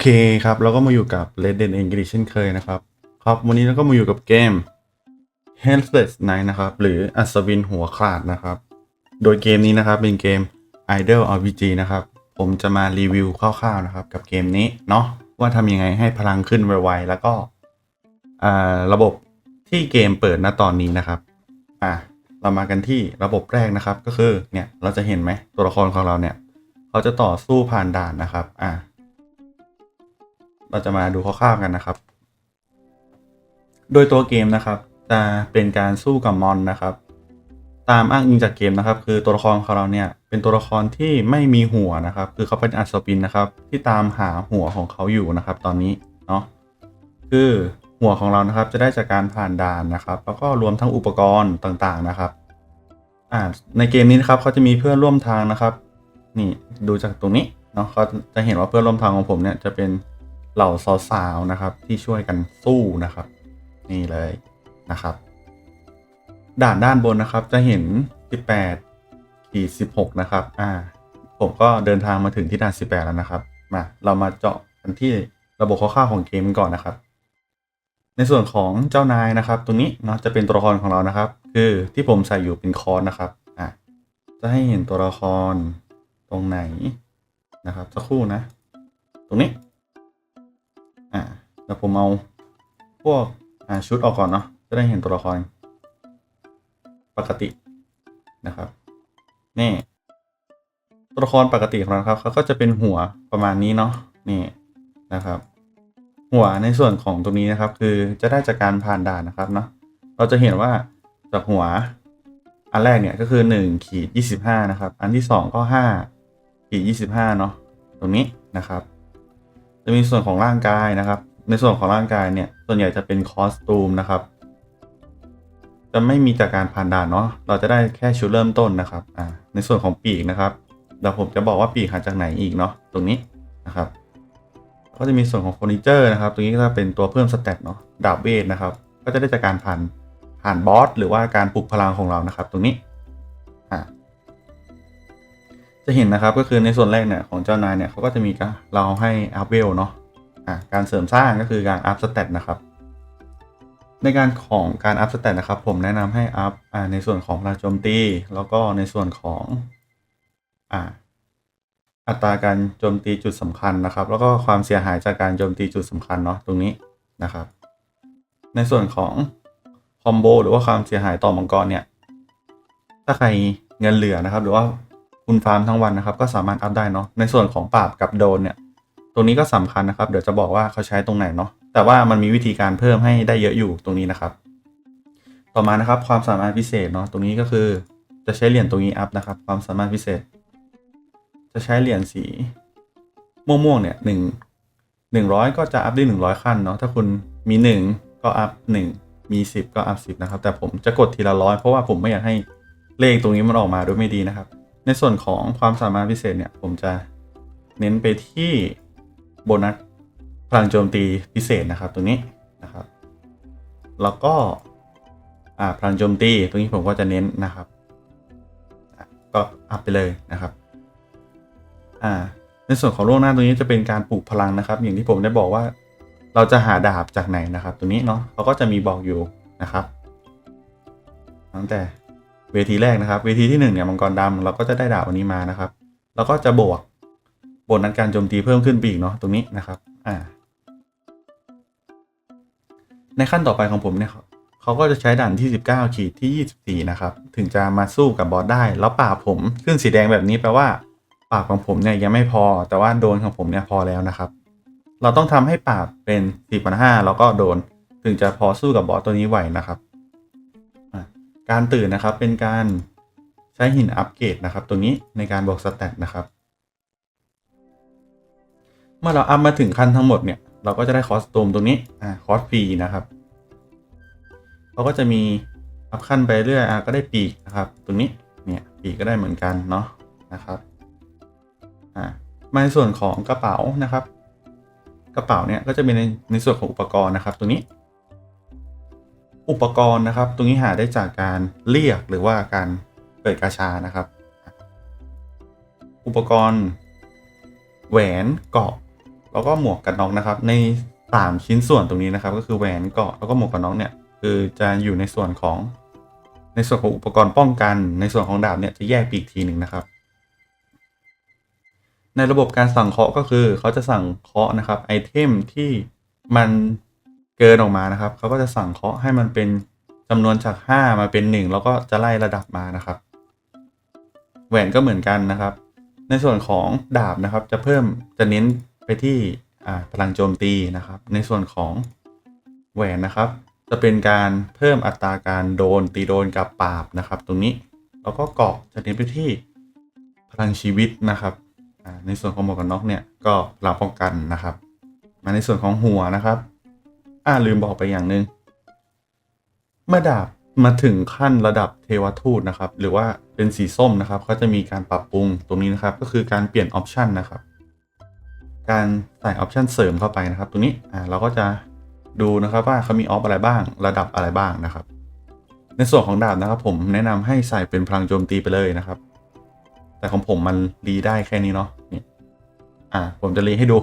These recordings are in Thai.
เคครับ แล้วก็มาอยู่กับ Red Dead English เช่นเคยนะครับ ครับ วันนี้เราก็มาอยู่กับเกม Helpless Night นะครับ หรืออัศวินหัวขาดนะครับ โดยเกมนี้นะครับเป็นเกม Idle RPG นะครับ ผมจะมารีวิวคร่าวๆนะครับ กับเกมนี้เนาะว่าทำยังไงให้พลังขึ้นไวๆแล้วก็อ่าระบบที่เกมเปิดณตอนนี้นะครับ อะเรามากันที่ระบบแรกนะครับ ก็คือเนี่ยเราจะเห็นไหมตัวละครของเราเนี่ยเขาจะต่อสู้ผ่านด่านนะครับ อะ เราจะมาดูคร่าวๆกันนะครับ โดยตัวเกมนะครับจะเป็นการสู้กับมอนนะครับ ตามอ้างอิงจากเกมนะครับ คือตัวละครของเราเนี่ยเป็นตัวละครที่ไม่มีหัวนะครับ คือเขาเป็นอัศวินนะครับ ที่ตามหาหัวของเขาอยู่นะครับ ตอนนี้เนาะคือหัวของเรานะครับจะได้จากการผ่านด่านนะครับ แล้วก็รวมทั้งอุปกรณ์ต่างๆนะครับอ่าในเกมนี้นะครับเขาจะมีเพื่อนร่วมทางนะครับ นี่ดูจากตรงนี้เนาะเขาจะเห็นว่าเพื่อนร่วมทางของผมเนี่ยจะเป็น เหล่าสาวๆนะครับ ที่ช่วยกันสู้นะครับ นี่เลยนะครับ ด่านด้านบนนะครับจะเห็น 18ขีด16 นะครับ อ่า ผมก็เดินทางมาถึงที่ด่าน 18 แล้วนะครับ มาเรามาเจาะกันที่ระบบคร่าวๆของเกมก่อนนะครับ ในส่วนของเจ้านายนะครับ ตรงนี้เนาะจะเป็นตัวละครของเรานะครับ คือที่ผมใส่อยู่เป็นคอนนะครับอะจะให้เห็นตัวละครตรงไหนนะครับสักครู่นะ ตรงนี้ อ่าแล้วผมเอาพวกอ่าชุดออกก่อนเนาะจะได้เห็นตัวละคร ปกตินะครับนี่ตัวละครปกติของเราครับเขาก็จะเป็นหัวประมาณนี้เนาะนี่นะครับ หัวในส่วนของตรงนี้นะครับ คือจะได้จากการผ่านด่านนะครับเนาะเราจะเห็นว่าจากหัวอันแรกเนี่ยก็คือ1ขีด25 นะครับ อันที่ 2 ก็5ขีด25 เนาะตรงนี้นะครับ จะมีส่วนของร่างกายนะครับ ในส่วนของร่างกายเนี่ย ส่วนใหญ่จะเป็นคอสตูมนะครับ จะไม่มีจากการผ่านด่านเนาะ เราจะได้แค่ชุดเริ่มต้นนะครับ อ่า ในส่วนของปีกนะครับเดี๋ยวผมจะบอกว่าปีกหาจากไหนอีกเนาะ ตรงนี้นะครับ ก็จะมีส่วนของเฟอร์นิเจอร์นะครับ ตรงนี้ก็จะเป็นตัวเพิ่มสเตตเนาะ ดาบเวทนะครับ ก็จะได้จากการผ่านผ่านบอสหรือว่าการปลุกพลังของเรานะครับ ตรงนี้ จะเห็นนะครับก็คือในส่วนแรกเนี่ยของเจ้านายเนี่ยเขาก็จะมีการเราให้อัพเวลเนาะอ่าการเสริมสร้างก็คือการอัพสเตตนะครับ ในการของการอัพสเตตนะครับผมแนะนำให้อัพอ่าในส่วนของพลังโจมตี แล้วก็ในส่วนของอ่าอัตราการโจมตีจุดสำคัญนะครับ แล้วก็ความเสียหายจากการโจมตีจุดสำคัญเนาะตรงนี้นะครับ ในส่วนของคอมโบหรือว่าความเสียหายต่อมังกรเนี่ยถ้าใครเงินเหลือนะครับ หรือว่า คุณฟาร์มทั้งวันนะครับ ก็สามารถอัพได้เนาะในส่วนของปราบกับโดนเนี่ย ตรงนี้ก็สำคัญนะครับ เดี๋ยวจะบอกว่าเขาใช้ตรงไหนเนาะแต่ว่ามันมีวิธีการเพิ่มให้ได้เยอะอยู่ตรงนี้นะครับ ต่อมานะครับความสามารถพิเศษเนาะตรงนี้ก็คือจะใช้เหรียญตรงนี้อัพนะครับ ความสามารถพิเศษ จะใช้เหรียญสีม่วงๆเนี่ยหนึ่งหนึ่งร้อยก็จะอัพได้หนึ่งร้อยขั้นเนาะถ้าคุณมีหนึ่งก็อัพหนึ่งมีสิบก็อัพสิบนะครับ แต่ผมจะกดทีละร้อยเพราะว่าผมไม่อยากให้เลขตรงนี้มันออกมาโดยไม่ดีนะครับ ในส่วนของความสามารถพิเศษเนี่ย ผมจะเน้นไปที่โบนัสพลังโจมตีพิเศษนะครับตรงนี้นะครับ แล้วก็อ่าพลังโจมตีตรงนี้ผมก็จะเน้นนะครับ ก็อัพไปเลยนะครับอ่าในส่วนของล่วงหน้าตรงนี้จะเป็นการปลูกพลังนะครับ อย่างที่ผมได้บอกว่าเราจะหาดาบจากไหนนะครับตรงนี้เนาะเขาก็จะมีบอกอยู่นะครับ ตั้งแต่ เวทีแรกนะครับ เวทีที่หนึ่งเนี่ยมังกรดำเราก็จะได้ดาบอันนี้มานะครับแล้วก็จะบวกโบนัสการโจมตีเพิ่มขึ้นไปอีกเนาะตรงนี้นะครับอ่าในขั้นต่อไปของผมเนี่ยเขาก็จะใช้ด่านที่ 19ขีดที่ 24 นะครับ ถึงจะมาสู้กับบอสได้ แล้วปากผมขึ้นสีแดงแบบนี้แปลว่าปากของผมเนี่ยยังไม่พอ แต่ว่าโดนของผมเนี่ยพอแล้วนะครับ เราต้องทำให้ปากเป็น4,500แล้วก็โดน ถึงจะพอสู้กับบอสตัวนี้ไหวนะครับ การตื่นนะครับเป็นการใช้หินอัปเกรดนะครับตัวนี้ในการบอกสแตทนะครับ เมื่อเราอัพมาถึงขั้นทั้งหมดเนี่ย เราก็จะได้คอสตูมตรงนี้อ่าคอสฟรีนะครับเขาก็จะมีอัพขั้นไปเรื่อยอ่าก็ได้ปีกนะครับ ตรงนี้เนี่ยปีกก็ได้เหมือนกันเนาะนะครับอ่ามาในส่วนของกระเป๋านะครับ กระเป๋าเนี่ยก็จะเป็นในในส่วนของอุปกรณ์นะครับ ตรงนี้ อุปกรณ์นะครับ ตรงนี้หาได้จากการเรียกหรือว่าการเปิดกาชานะครับ อุปกรณ์ แหวนเกาะ แล้วก็หมวกกันน็อกนะครับ ในสามชิ้นส่วนตรงนี้นะครับ ก็คือแหวนเกาะแล้วก็หมวกกันน็อกเนี่ยคือจะอยู่ในส่วนของ ในส่วนของอุปกรณ์ป้องกัน ในส่วนของดาบเนี่ยจะแยกปีกทีหนึ่งนะครับ ในระบบการสั่งเคาะก็คือเขาจะสั่งเคาะนะครับไอเทมที่มัน เกินออกมานะครับเขาก็จะสั่งเคาะให้มันเป็นจำนวนจาก 5 มาเป็น 1 แล้วก็จะไล่ระดับมานะครับ แหวนก็เหมือนกันนะครับ ในส่วนของดาบนะครับ จะเพิ่มจะเน้นไปที่พลังโจมตีนะครับ ในส่วนของแหวนนะครับ จะเป็นการเพิ่มอัตราการโดนตีโดนกับปาบนะครับ ตรงนี้แล้วก็เกาะจะเน้นไปที่พลังชีวิตนะครับในส่วนของหมวกกันน็อกเนี่ยก็พลังป้องกันนะครับ มาในส่วนของหัวนะครับ อ่าลืมบอกไปอย่างหนึ่งเมื่อดาบมาถึงขั้นระดับเทวทูตนะครับ หรือว่าเป็นสีส้มนะครับเขาจะมีการปรับปรุงตรงนี้นะครับ ก็คือการเปลี่ยนออปชันนะครับ การใส่ออปชันเสริมเข้าไปนะครับ ตรงนี้อ่าเราก็จะดูนะครับว่าเขามีออฟอะไรบ้าง ระดับอะไรบ้างนะครับ ในส่วนของดาบนะครับ ผมแนะนำให้ใส่เป็นพลังโจมตีไปเลยนะครับ แต่ของผมมันรีได้แค่นี้เนาะนี่อ่าผมจะรีให้ดู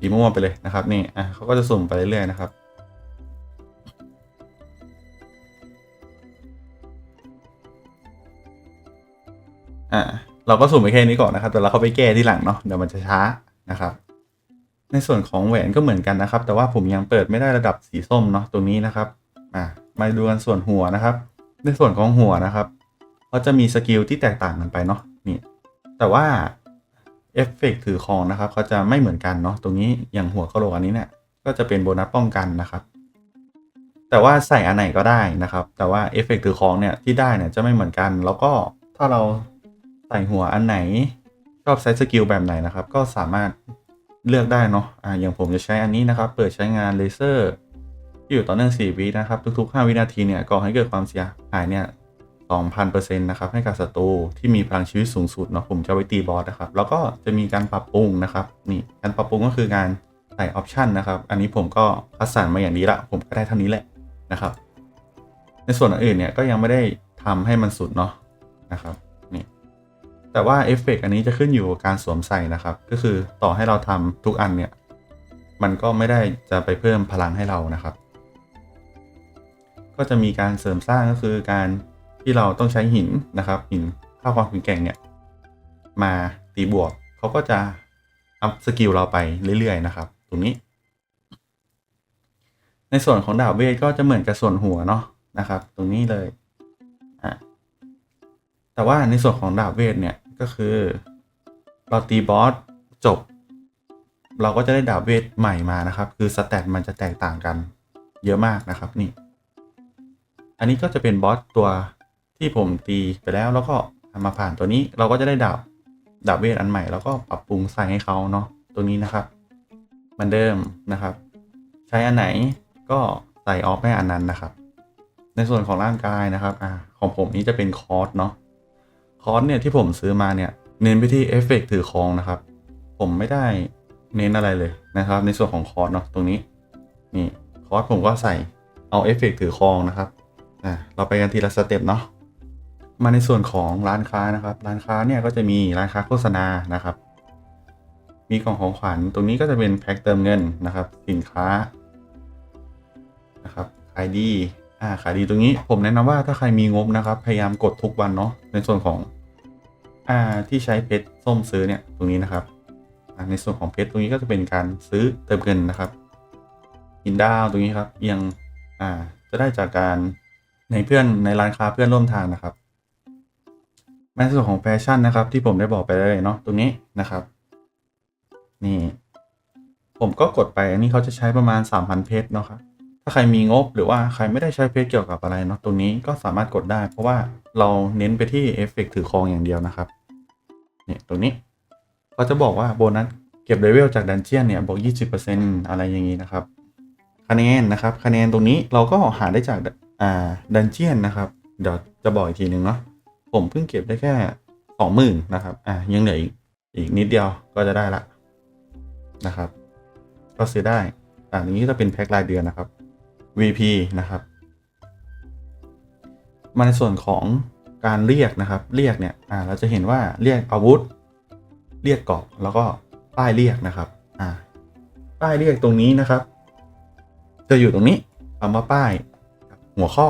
รีมั่วๆไปเลยนะครับ นี่อะเขาก็จะสุ่มไปเรื่อยๆนะครับอ่าเราก็สุ่มไปแค่นี้ก่อนนะครับ แต่เราเข้าไปแก้ที่หลังเนาะเดี๋ยวมันจะช้านะครับ ในส่วนของแหวนก็เหมือนกันนะครับ แต่ว่าผมยังเปิดไม่ได้ระดับสีส้มเนาะตรงนี้นะครับอ่ามาดูกันส่วนหัวนะครับ ในส่วนของหัวนะครับเขาจะมีสกิลที่แตกต่างกันไปเนาะนี่แต่ว่า เอฟเฟกต์ถือคองนะครับเขาจะไม่เหมือนกันเนาะตรงนี้อย่างหัวกะโหลกอันนี้เนี่ยก็จะเป็นโบนัสป้องกันนะครับ แต่ว่าใส่อันไหนก็ได้นะครับ แต่ว่าเอฟเฟกต์ถือคองเนี่ยที่ได้เนี่ยจะไม่เหมือนกัน แล้วก็ถ้าเราใส่หัวอันไหนชอบใช้สกิลแบบไหนนะครับ ก็สามารถเลือกได้เนาะอ่าอย่างผมจะใช้อันนี้นะครับ เปิดใช้งานเลเซอร์ที่อยู่ต่อเนื่อง4วินะครับ ทุกๆ 5 วินาทีเนี่ยก่อให้เกิดความเสียหายเนี่ย 2,000%นะครับให้กับศัตรูที่มีพลังชีวิตสูงสุดเนาะผมจะไว้ตีบอสนะครับ แล้วก็จะมีการปรับปรุงนะครับนี่การปรับปรุงก็คือการใส่ออปชันนะครับ อันนี้ผมก็คัดสรรมาอย่างดีละ ผมก็ได้เท่านี้แหละนะครับ ในส่วนอื่นเนี่ยก็ยังไม่ได้ทำให้มันสุดเนาะนะครับนี่แต่ว่าเอฟเฟกต์อันนี้จะขึ้นอยู่กับการสวมใส่นะครับ ก็คือต่อให้เราทำทุกอันเนี่ยมันก็ไม่ได้จะไปเพิ่มพลังให้เรานะครับ ก็จะมีการเสริมสร้างก็คือการ ที่เราต้องใช้หินนะครับ หินค่าความแข็งแกร่งเนี่ย มาตีบวกเขาก็จะอัพสกิลเราไปเรื่อยๆนะครับ ตรงนี้ ในส่วนของดาบเวทก็จะเหมือนกับส่วนหัวเนาะนะครับ ตรงนี้เลยอะแต่ว่าในส่วนของดาบเวทเนี่ยก็คือ เราตีบอสจบ เราก็จะได้ดาบเวทใหม่มานะครับ คือสแตทมันจะแตกต่างกันเยอะมากนะครับนี่ อันนี้ก็จะเป็นบอสตัว ที่ผมตีไปแล้วแล้วก็มาผ่านตัวนี้เราก็จะได้ดาบดาบเวทอันใหม่แล้วก็ปรับปรุงใส่ให้เขาเนาะตัวนี้นะครับเหมือนเดิมนะครับ ใช้อันไหนก็ใส่ออฟให้อันนั้นนะครับ ในส่วนของร่างกายนะครับอ่าของผมนี้จะเป็นคอร์สเนาะคอร์สเนี่ยที่ผมซื้อมาเนี่ยเน้นไปที่เอฟเฟกถือคองนะครับ ผมไม่ได้เน้นอะไรเลยนะครับ ในส่วนของคอร์สเนาะตรงนี้นี่คอร์สผมก็ใส่เอาเอฟเฟกถือคองนะครับอ่าเราไปกันทีละสเต็ปเนาะ มาในส่วนของร้านค้านะครับ ร้านค้าเนี่ยก็จะมีร้านค้าโฆษณานะครับ มีกล่องของขวัญตรงนี้ก็จะเป็นแพ็คเติมเงินนะครับ สินค้านะครับขายดีอ่าขายดีตรงนี้ผมแนะนำว่าถ้าใครมีงบนะครับ พยายามกดทุกวันเนาะในส่วนของอ่าที่ใช้เพชรส้มซื้อเนี่ยตรงนี้นะครับในส่วนของเพชรตรงนี้ก็จะเป็นการซื้อเติมเงินนะครับหินดาวตรงนี้ครับยังอ่าจะได้จากการในเพื่อนในร้านค้าเพื่อนร่วมทางนะครับ ในส่วนของแฟชั่นนะครับ ที่ผมได้บอกไปเลยเนาะตรงนี้นะครับ นี่ ผมก็กดไปอันนี้เขาจะใช้ประมาณ 3,000 เพชรเนาะครับถ้าใครมีงบหรือว่าใครไม่ได้ใช้เพชรเกี่ยวกับอะไรเนาะตรงนี้ก็สามารถกดได้ เพราะว่าเราเน้นไปที่เอฟเฟกถือครองอย่างเดียวนะครับเนี่ยตรงนี้เขาจะบอกว่าโบนัสเก็บเลเวลจากดันเจียนเนี่ยบอก20%อะไรอย่างนี้นะครับ คะแนนนะครับ คะแนนตรงนี้เราก็หาได้จากอ่าดันเจียนนะครับ เดี๋ยวจะบอกอีกทีหนึ่งเนาะ ผมเพิ่งเก็บได้แค่สองหมื่นนะครับ อ่ายังเหลืออีกอีกนิดเดียวก็จะได้ละนะครับ ก็ซื้อได้อ่านี้จะเป็นแพ็ครายเดือนนะครับ VP นะครับมาในส่วนของการเรียกนะครับ เรียกเนี่ยอ่าเราจะเห็นว่าเรียกอาวุธ เรียกเกาะแล้วก็ป้ายเรียกนะครับอ่าป้ายเรียกตรงนี้นะครับ จะอยู่ตรงนี้คำว่าป้ายหัวข้อ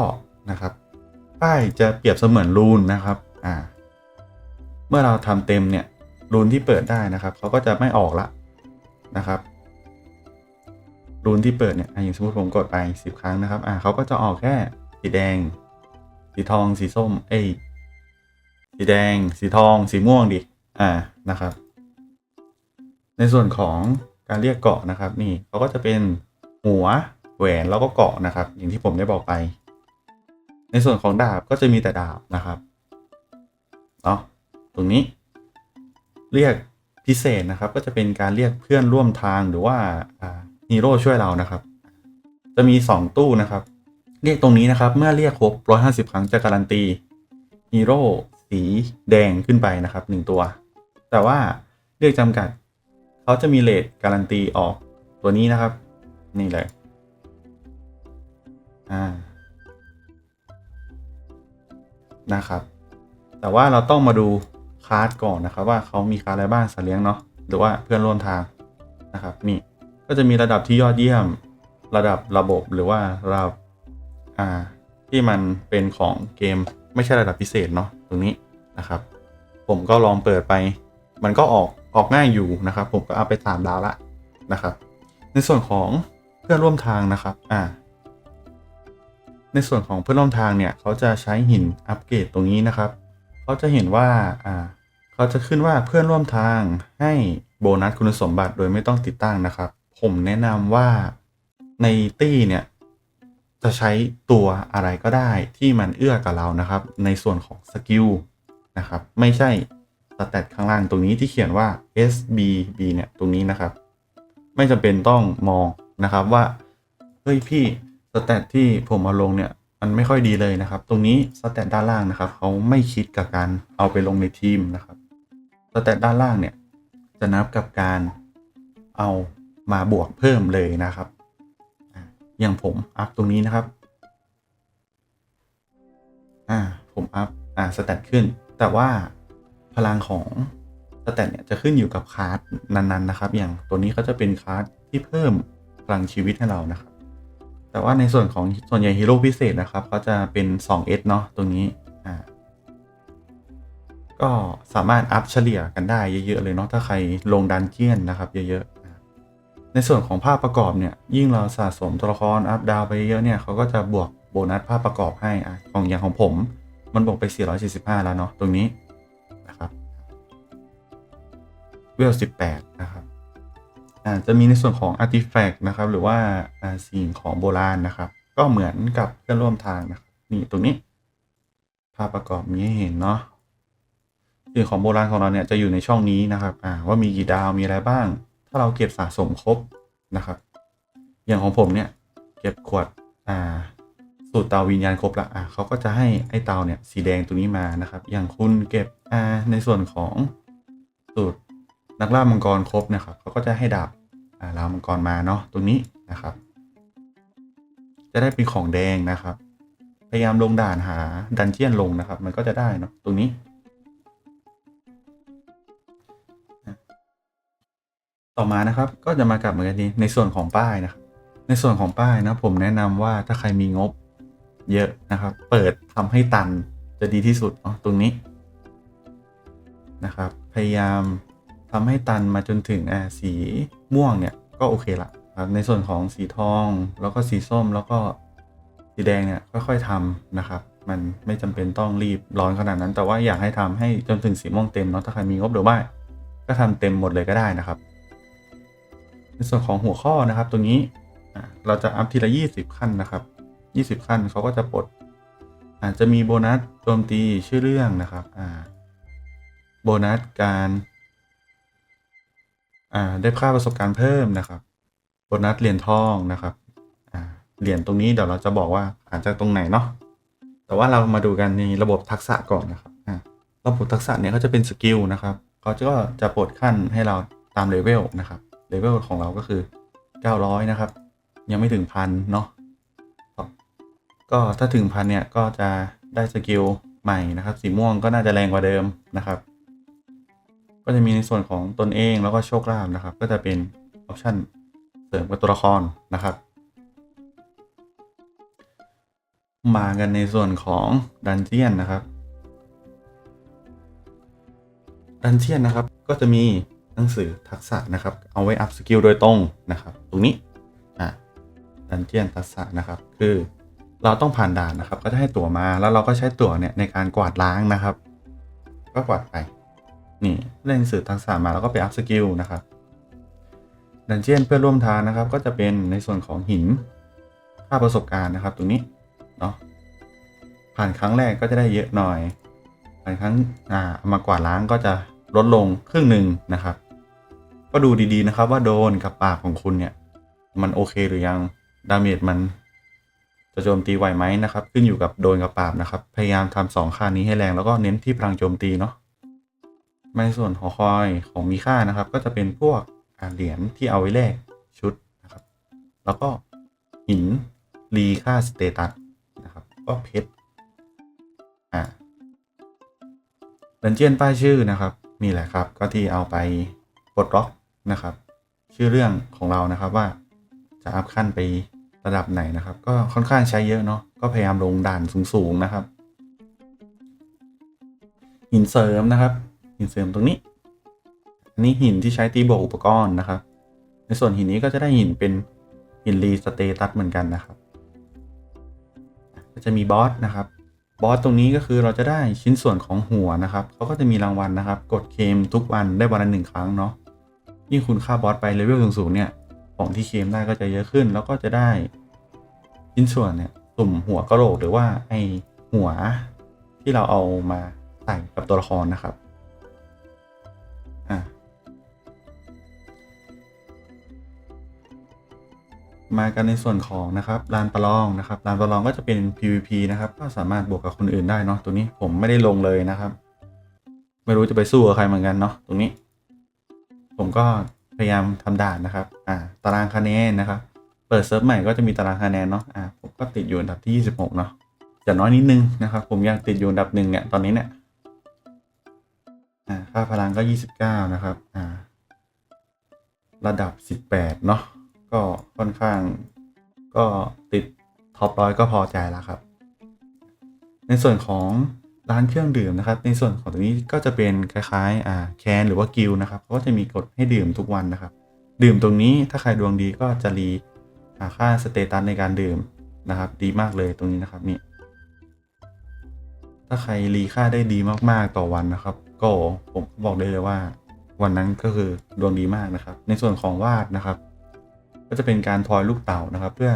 นะครับ ป้ายจะเปรียบเสมือนรูนนะครับอ่าเมื่อเราทำเต็มเนี่ยรูนที่เปิดได้นะครับเขาก็จะไม่ออกละนะครับรูนที่เปิดเนี่ยอะอย่างสมมติผมกดไป 10 ครั้งนะครับอ่าเขาก็จะออกแค่สีแดง สีทอง สีส้ม เอ้ยสีแดง สีทอง สีม่วงดิอ่านะครับ ในส่วนของการเรียกเกาะนะครับ นี่เขาก็จะเป็นหัวแหวนแล้วก็เกาะนะครับ อย่างที่ผมได้บอกไป ในส่วนของดาบก็จะมีแต่ดาบนะครับเนาะตรงนี้เรียกพิเศษนะครับ ก็จะเป็นการเรียกเพื่อนร่วมทางหรือว่าฮีโร่ช่วยเรานะครับ จะมี 2 ตู้นะครับ เรียกตรงนี้นะครับ เมื่อเรียกครบ 150 ครั้งจะการันตีฮีโร่สีแดงขึ้นไปนะครับ 1 ตัว แต่ว่าเรียกจำกัดเขาจะมีเลทการันตีออกตัวนี้นะครับ นี่เลยอ่า นะครับ แต่ว่าเราต้องมาดูคาร์ดก่อนนะครับ ว่าเขามีคาร์ดอะไรบ้างสัตว์เลี้ยงเนาะหรือว่าเพื่อนร่วมทางนะครับนี่ก็จะมีระดับที่ยอดเยี่ยม ระดับระบบหรือว่าระดับอ่าที่มันเป็นของเกมไม่ใช่ระดับพิเศษเนาะตรงนี้นะครับ ผมก็ลองเปิดไป มันก็ออกออกง่ายอยู่นะครับ ผมก็เอาไปสามดาวละนะครับ ในส่วนของเพื่อนร่วมทางนะครับ อ่า ในส่วนของเพื่อนร่วมทางเนี่ยเขาจะใช้หินอัปเกรดตรงนี้นะครับเขาจะเห็นว่าอ่าเขาจะขึ้นว่าเพื่อนร่วมทางให้โบนัสคุณสมบัติโดยไม่ต้องติดตั้งนะครับ ผมแนะนำว่าในตี้เนี่ยจะใช้ตัวอะไรก็ได้ที่มันเอื้อกับเรานะครับ ในส่วนของสกิลนะครับ ไม่ใช่สแตทข้างล่างตรงนี้ที่เขียนว่า SBB เนี่ยตรงนี้นะครับ ไม่จำเป็นต้องมองนะครับว่า เฮ้ยพี่ สแตทที่ผมเอาลงเนี่ยมันไม่ค่อยดีเลยนะครับ ตรงนี้สแตทด้านล่างนะครับเขาไม่คิดกับการเอาไปลงในทีมนะครับสแตทด้านล่างเนี่ยจะนับกับการเอามาบวกเพิ่มเลยนะครับ อย่างผมอัพตรงนี้นะครับ อ่า ผมอัพ อ่า สแตทขึ้น แต่ว่าพลังของสแตทเนี่ยจะขึ้นอยู่กับคาร์ดนั้นๆนะครับ อย่างตัวนี้เขาจะเป็นคาร์ดที่เพิ่มพลังชีวิตให้เรานะครับ แต่ว่าในส่วนของส่วนใหญ่ฮีโร่พิเศษนะครับเขาจะเป็น 2S เนาะตรงนี้อ่าก็สามารถอัพเฉลี่ยกันได้เยอะๆเลยเนาะถ้าใครลงดันเจียนนะครับ เยอะๆ ในส่วนของภาพประกอบเนี่ย ยิ่งเราสะสมตัวละครอัพดาวไปเยอะเนี่ยเขาก็จะบวกโบนัสภาพประกอบให้อะของอย่างของผม มันบวกไป 445 แล้วเนาะตรงนี้นะครับเวล18 นะครับ จะมีในส่วนของ artifact นะครับ หรือว่าสิ่งของโบราณนะครับ ก็เหมือนกับเพื่อนร่วมทางนะครับนี่ตรงนี้ ภาพประกอบมีให้เห็นเนาะสิ่งของโบราณของเราเนี่ยจะอยู่ในช่องนี้นะครับอ่าว่ามีกี่ดาวมีอะไรบ้าง ถ้าเราเก็บสะสมครบนะครับ อย่างของผมเนี่ยเก็บขวดอ่าสูตรเตาวิญญาณครบละอ่าเขาก็จะให้ไอ้เตาเนี่ยสีแดงตัวนี้มานะครับ อย่างคุณเก็บอ่าในส่วนของสูตร นักล่ามังกรครบนะครับเขาก็จะให้ดาบอ่าลามังกรมาเนาะตัวนี้นะครับ จะได้เป็นของแดงนะครับ พยายามลงด่านหาดันเจียนลงนะครับ มันก็จะได้เนาะตรงนี้ต่อมานะครับก็จะมากลับมากันนี้ในส่วนของป้ายนะครับในส่วนของป้ายนะผมแนะนำว่าถ้าใครมีงบเยอะนะครับ เปิดทำให้ตันจะดีที่สุดเนาะตรงนี้นะครับ พยายาม ทำให้ตันมาจนถึงอ่าสีม่วงเนี่ยก็โอเคละครับในส่วนของสีทองแล้วก็สีส้มแล้วก็สีแดงเนี่ยค่อยๆทำนะครับ มันไม่จำเป็นต้องรีบร้อนขนาดนั้น แต่ว่าอยากให้ทำให้จนถึงสีม่วงเต็มเนาะถ้าใครมีงบหรือว่าก็ทำเต็มหมดเลยก็ได้นะครับ ในส่วนของหัวข้อนะครับตรงนี้เราจะอัพทีละ 20 ขั้นนะครับ 20 ขั้นเขาก็จะปลดอาจจะมีโบนัสโจมตีชื่อเรื่องนะครับโบนัสการ อ่าได้ค่าประสบการณ์เพิ่มนะครับโบนัสเหรียญทองนะครับอ่าเหรียญตรงนี้เดี๋ยวเราจะบอกว่าอาจจะตรงไหนเนาะแต่ว่าเรามาดูกันในระบบทักษะก่อนนะครับอ่าระบบทักษะเนี่ยก็จะเป็นสกิลนะครับเขาก็จะปลดขั้นให้เราตามเลเวลนะครับเลเวลของเราก็คือ 900 นะครับ ยังไม่ถึงพันเนาะก็ถ้าถึงพันเนี่ยก็จะได้สกิลใหม่นะครับ สีม่วงก็น่าจะแรงกว่าเดิมนะครับ ก็จะมีในส่วนของตนเองแล้วก็โชคลาภนะครับ ก็จะเป็นออปชันเสริมกับตัวละครนะครับ มากันในส่วนของดันเจียนนะครับดันเจียนนะครับก็จะมีหนังสือทักษะนะครับ เอาไว้อัพสกิลโดยตรงนะครับ ตรงนี้อะดันเจียนทักษะนะครับ คือเราต้องผ่านด่านนะครับ ก็จะให้ตั๋วมาแล้วเราก็ใช้ตั๋วเนี่ยในการกวาดล้างนะครับ ก็กวาดไป นี่เล่นหนังสือทักษะมาแล้วก็ไปอัพสกิลนะครับดันเจียนเพื่อนร่วมทางนะครับ ก็จะเป็นในส่วนของหินค่าประสบการณ์นะครับ ตรงนี้เนาะผ่านครั้งแรกก็จะได้เยอะหน่อย ผ่านครั้งอ่ามากว่าล้างก็จะลดลงครึ่งหนึ่งนะครับ ก็ดูดีๆนะครับ ว่าโดนกับปากของคุณเนี่ย มันโอเคหรือยังดาเมจมันจะโจมตีไหวไหมนะครับ ขึ้นอยู่กับโดนกับปาบนะครับ พยายามทำสองค่านี้ให้แรงแล้วก็เน้นที่พลังโจมตีเนาะ ในส่วนหอคอยของมีค่านะครับ ก็จะเป็นพวกเหรียญที่เอาไว้แลกชุดนะครับ แล้วก็หินรีค่าสเตตัสนะครับ ก็เพชรอ่าดันเจียนป้ายชื่อนะครับนี่แหละครับ ก็ที่เอาไปปลดล็อกนะครับ ชื่อเรื่องของเรานะครับว่าจะอัพขั้นไประดับไหนนะครับ ก็ค่อนข้างใช้เยอะเนาะก็พยายามลงด่านสูงๆนะครับหินเสริมนะครับ หินเสริมตรงนี้ อันนี้หินที่ใช้ตีบวกอุปกรณ์นะครับ ในส่วนหินนี้ก็จะได้หินเป็นหินรีสเตตัสเหมือนกันนะครับ ก็จะมีบอสนะครับ บอสตรงนี้ก็คือเราจะได้ชิ้นส่วนของหัวนะครับ เขาก็จะมีรางวัลนะครับ กดเคมทุกวันได้วันละหนึ่งครั้งเนาะ ยิ่งคุณฆ่าบอสไปเลเวลสูงๆเนี่ย ของที่เคมได้ก็จะเยอะขึ้น แล้วก็จะได้ชิ้นส่วนเนี่ยสุ่มหัวกระโหลกหรือว่าไอหัวที่เราเอามาใส่กับตัวละครนะครับ มากันในส่วนของนะครับลานประลองนะครับลานประลองก็จะเป็น PVP นะครับก็สามารถบวกกับคนอื่นได้เนาะตัวนี้ผมไม่ได้ลงเลยนะครับ ไม่รู้จะไปสู้กับใครเหมือนกันเนาะตรงนี้ ผมก็พยายามทำด่านนะครับอ่าตารางคะแนนนะครับ เปิดเซิร์ฟใหม่ก็จะมีตารางคะแนนเนาะอ่าผมก็ติดอยู่อันดับที่ 26เนาะจะน้อยนิดนึงนะครับ ผมยังติดอยู่อันดับหนึ่งเนี่ยตอนนี้เนี่ยอ่าค่าพลังก็ 29 นะครับอ่าระดับ 18 เนาะ ก็ค่อนข้างก็ติดท็อปร้อยก็พอใจแล้วครับ ในส่วนของร้านเครื่องดื่มนะครับ ในส่วนของตรงนี้ก็จะเป็นคล้ายๆอ่าแคนหรือว่ากิลนะครับก็จะมีกฎให้ดื่มทุกวันนะครับ ดื่มตรงนี้ถ้าใครดวงดีก็จะรีค่าสเตตัสในการดื่มนะครับ ดีมากเลยตรงนี้นะครับนี่ถ้าใครรีค่าได้ดีมากๆต่อวันนะครับ ก็ผมบอกได้เลยว่า วันนั้นก็คือดวงดีมากนะครับ ในส่วนของวาดนะครับ ก็จะเป็นการทอยลูกเต่านะครับ เพื่อ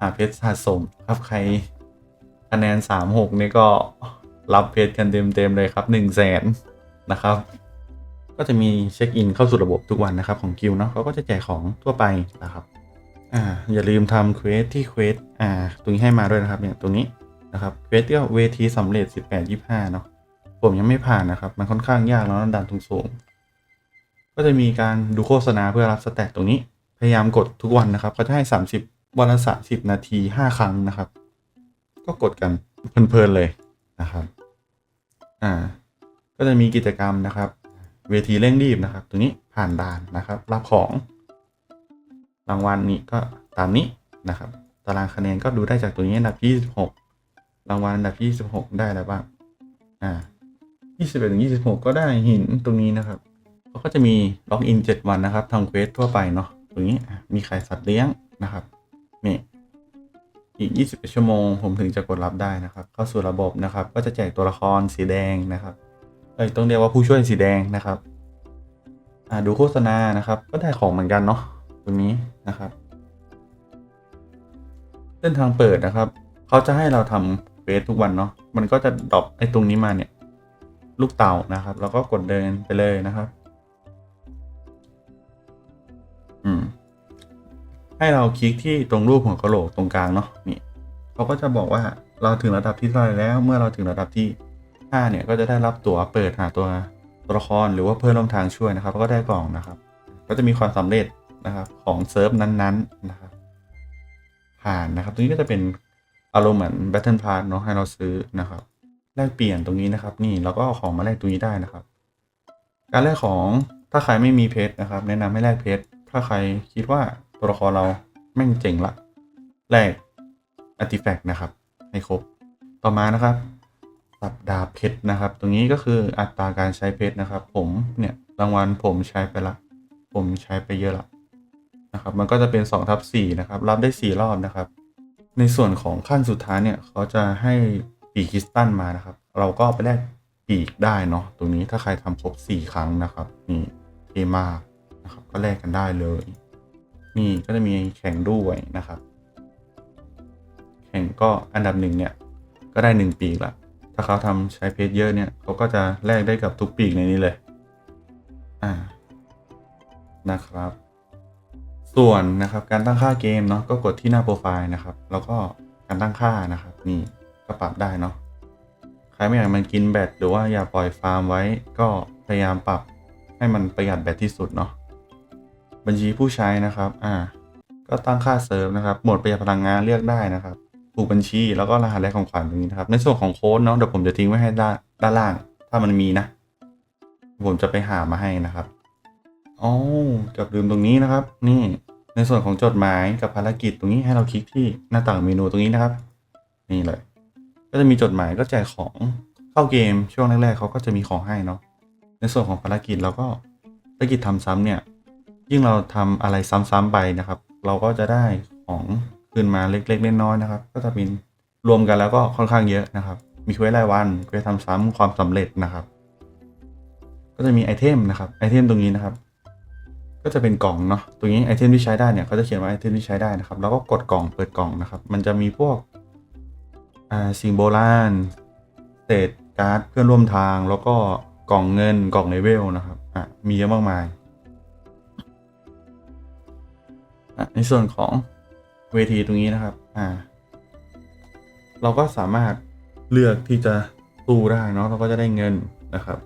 หาเพชรสะสมครับใครคะแนน 36นี่ก็รับเพชรกันเต็มๆเลยครับ 1 0 0 0 0แสนนะครับ ก็จะมีเช็คอินเข้าสู่ระบบทุกวันนะครับของกิลเนาะเขาก็จะแจกของทั่วไปนะครับอ่าอย่าลืมทำเควสที่เควสอ่าตรงนี้ให้มาด้วยนะครับเนี่ยตรงนี้นะครับเควสก็เวทีสำเร็จ 18 25เนาะผมยังไม่ผ่านนะครับ มันค่อนข้างยากแล้วนะดันทุงสูงก็จะมีการดูโฆษณาเพื่อรับสแตทตรงนี้ พยายามกดทุกวันนะครับเขาจะให้ 30 วันละ 30 นาที 5 ครั้งนะครับ ก็กดกันเพลินๆเลยนะครับ อ่า ก็จะมีกิจกรรมนะครับ เวทีเร่งรีบนะครับ ตรงนี้ผ่านด่านนะครับ รับของรางวัลนี้ก็ตามนี้นะครับ ตารางคะแนนก็ดูได้จากตัวนี้อันดับ 26 รางวัลอันดับ 26 ได้แล้วบ้าง อ่า 21ถึง26 ก็ได้หินตรงนี้นะครับเขาก็จะมีล็อกอิน 7 วันนะครับทำเควสทั่วไปเนาะ ตรงนี้มีขายสัตว์เลี้ยงนะครับนี่อีก 21 ชั่วโมง ผมถึงจะกดรับได้นะครับ เข้าสู่ระบบนะครับ ก็จะแจกตัวละครสีแดงนะครับเอ้ยต้องเรียกว่าผู้ช่วยสีแดงนะครับอ่าดูโฆษณานะครับ ก็ได้ของเหมือนกันเนาะตรงนี้นะครับเส้นทางเปิดนะครับ เขาจะให้เราทำเฟสทุกวันเนาะมันก็จะดรอปไอ้ตรงนี้มาเนี่ย ลูกเต่านะครับ แล้วก็กดเดินไปเลยนะครับ อืม ให้เราคลิกที่ตรงรูปของกระโหลกตรงกลางเนาะนี่เขาก็จะบอกว่าเราถึงระดับที่เท่าไรแล้ว เมื่อเราถึงระดับที่5เนี่ยก็จะได้รับตั๋วเปิดหาตัวตัวละครหรือว่าเพื่อนร่วมทางช่วยนะครับ ก็ได้กล่องนะครับ ก็จะมีความสำเร็จนะครับของเซิร์ฟนั้นๆนะครับ ผ่านนะครับ ตรงนี้ก็จะเป็นอารมณ์เหมือน Battle Pass เนาะให้เราซื้อนะครับแลกเปลี่ยนตรงนี้นะครับ นี่เราก็เอาของมาแลกตรงนี้ได้นะครับ การแลกของถ้าใครไม่มีเพชรนะครับ แนะนำให้แลกเพชร ถ้าใครคิดว่าตัวละครเราแม่งเจ๋งละ แรกอาร์ติแฟกต์นะครับ ให้ครบ ต่อมานะครับ สัปดาห์เพชรนะครับ ตรงนี้ก็คืออัตราการใช้เพชรนะครับ ผมเนี่ยรางวัลผมใช้ไปละ ผมใช้ไปเยอะละนะครับ มันก็จะเป็น2ทับ4นะครับ รับได้ 4 รอบนะครับ ในส่วนของขั้นสุดท้ายเนี่ย เขาจะให้ปีกคริสตัลมานะครับ เราก็ไปแลกปีกได้เนาะ ตรงนี้ถ้าใครทำครบ 4 ครั้งนะครับ นี่เทมาก นะครับก็แลกกันได้เลย นี่ก็จะมีแข่งด้วยนะครับ แข่งก็อันดับหนึ่งเนี่ยก็ได้หนึ่งปีกละถ้าเขาทำใช้เพจเยอะเนี่ยเขาก็จะแลกได้กับทุกปีกในนี้เลยอ่านะครับ ส่วนนะครับการตั้งค่าเกมเนาะก็กดที่หน้าโปรไฟล์นะครับ แล้วก็การตั้งค่านะครับ นี่ก็ปรับได้เนาะใครไม่อยากมันกินแบตหรือว่าอยากปล่อยฟาร์มไว้ ก็พยายามปรับให้มันประหยัดแบตที่สุดเนาะ บัญชีผู้ใช้นะครับ อ่า ก็ตั้งค่าเซิร์ฟนะครับโหมดประหยัดพลังงานเลือกได้นะครับผูกบัญชีแล้วก็รหัสแรกของขวัญตรงนี้นะครับ ในส่วนของโค้ดเนาะเดี๋ยวผมจะทิ้งไว้ให้ด้านด้านล่าง ถ้ามันมีนะ ผมจะไปหามาให้นะครับอ๋อเกับลืมตรงนี้นะครับ นี่ในส่วนของจดหมายกับภารกิจตรงนี้ให้เราคลิกที่หน้าต่างเมนูตรงนี้นะครับ นี่เลย ก็จะมีจดหมายก็แจกของเข้าเกมช่วงแรกๆเขาก็จะมีของให้เนาะในส่วนของภารกิจเราก็ภารกิจทำซ้ำเนี่ย ยิ่งเราทำอะไรซ้ำๆไปนะครับ เราก็จะได้ของขึ้นมาเล็กๆน้อยๆนะครับ ก็จะเป็นรวมกันแล้วก็ค่อนข้างเยอะนะครับ มีเควสรายวันเควสทำซ้ำความสำเร็จนะครับ ก็จะมีไอเทมนะครับไอเทมตรงนี้นะครับ ก็จะเป็นกล่องเนาะตรงนี้ไอเทมที่ใช้ได้เนี่ยเขาจะเขียนว่าไอเทมที่ใช้ได้นะครับ แล้วก็กดกล่องเปิดกล่องนะครับ มันจะมีพวกสิ่งโบราณเศษการ์ดเพื่อนร่วมทางแล้วก็กล่องเงินกล่องเลเวลนะครับอะมีเยอะมากมาย ในส่วนของเวทีตรงนี้นะครับ อ่า เราก็สามารถเลือกที่จะสู้ได้เนาะเราก็จะได้เงินนะครับ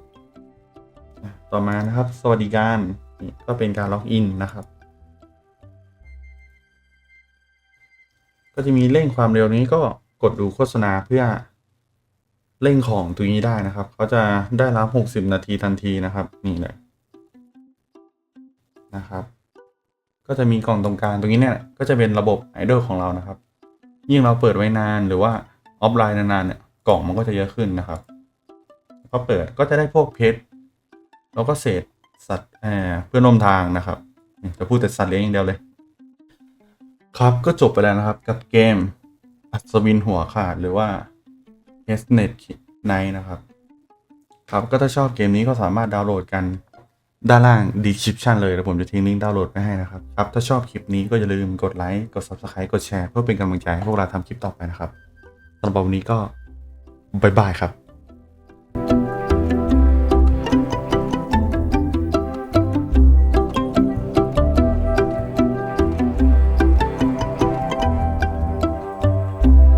ต่อมานะครับ สวัสดิการนี่ก็เป็นการล็อกอินนะครับ ก็จะมีเร่งความเร็วนี้ก็กดดูโฆษณาเพื่อเร่งของตรงนี้ได้นะครับเขาจะได้รับ 60 นาทีทันทีนะครับ นี่เลยนะครับ ก็จะมีกล่องตรงกลางตรงนี้เนี่ยก็จะเป็นระบบไอดอลของเรานะครับ ยิ่งเราเปิดไว้นานหรือว่าออฟไลน์นานๆเนี่ยกล่องมันก็จะเยอะขึ้นนะครับก็เปิดก็จะได้พวกเพชรแล้วก็เศษสัตว์เอ่อเพื่อนร่วมทางนะครับจะพูดแต่สัตว์เลี้ยงอย่างเดียวเลย ครับก็จบไปแล้วนะครับกับเกมอัศวินหัวขาดหรือว่า h n e t Night นะครับ ครับก็ถ้าชอบเกมนี้ก็สามารถดาวน์โหลดกัน ด้านล่าง description เลยแล้วผมจะทิ้งลิงก์ดาวน์โหลดไว้ให้นะครับครับ ถ้าชอบคลิปนี้ก็อย่าลืมกดไลค์ กด subscribe กดแชร์ เพื่อเป็นกำลังใจให้พวกเราทำคลิปต่อไปนะครับสำหรับวันนี้ก็บายบายครับ